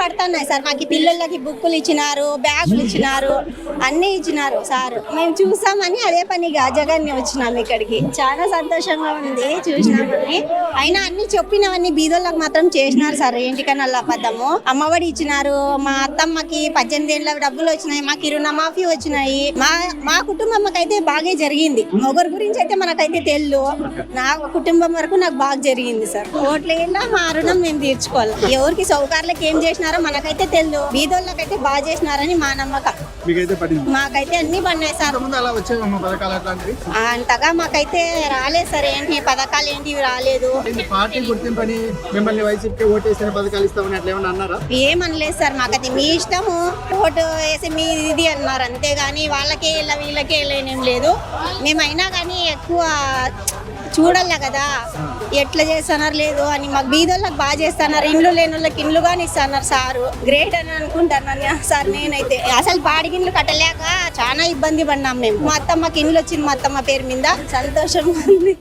పడుతున్నాయి సార్. మాకు పిల్లలకి బుక్కులు ఇచ్చినారు బ్యాగులు ఇచ్చినారు అన్నీ ఇచ్చినారు సార్. మేము చూసామని అదే పనిగా జగన్ వచ్చినాం ఇక్కడికి. చాలా సంతోషంగా ఉంది చూసినామని. అయినా అన్ని చెప్పినవన్నీ బీదోళ్ళకి మాత్రం చేసినారు సార్. ఏంటికన్నా అబద్ధము. అమ్మఒడి ఇచ్చినారు మా అత్తమ్మకి పద్దెనిమిది ఏళ్ళ డబ్బులు వచ్చినాయి మాకు రుణమాఫీ వచ్చినాయి. మా మా కుటుంబం అయితే బాగా జరిగింది. ఒకరి గురించి అయితే మనకైతే తెలియదు నా కుటుంబం వరకు నాకు బాగా జరిగింది సార్. ఓట్ల ఏళ్ళ మా రుణం మేము తీర్చుకోవాలి ఎవరికి సౌకర్యాలకు ఏం చేసినారో మనకైతే తెలియదు బీదోళ్ళకైతే బాగా చేసినారని మా నమ్మకం. మీకైతే పడింది? మాకైతే అన్ని పడినాయి సార్. అలా పథకాలు అట్లాంటివి? అంతగా మాకైతే రాలేదు సార్. ఏంటి పథకాలు ఏంటివి రాలేదు. ఏంటి పార్టీ గుర్తింపని మిమ్మల్ని వైసీపీకి ఓటేసిన పథకాలు ఇస్తామని అట్లా ఏమన్నా అన్నారా? ఏమనలేదు సార్. మాకైతే మీ ఇష్టము. ఓటు వేసి మీ ఇది అన్నారు. అంతేగాని వాళ్ళకే ఇలా వీళ్ళకే లేనేం లేదు. మేమైనా కానీ ఎక్కువ చూడాలి కదా. ఎట్లా చేస్తున్నారు లేదు అని మాకు బీదోళ్ళకి బాగా చేస్తున్నారు. ఇండ్లు లేని వాళ్ళకి ఇండ్లు కానీ ఇస్తున్నారు సారు. గ్రేట్ అని అనుకుంటాను సార్ నేనైతే. అసలు బాడిగిండ్లు కట్టలేక చాలా ఇబ్బంది పడినాం మేము. మా అత్తమ్మకి ఇండ్లు వచ్చింది మా అత్తమ్మ పేరు మీద. సంతోషంగా ఉంది.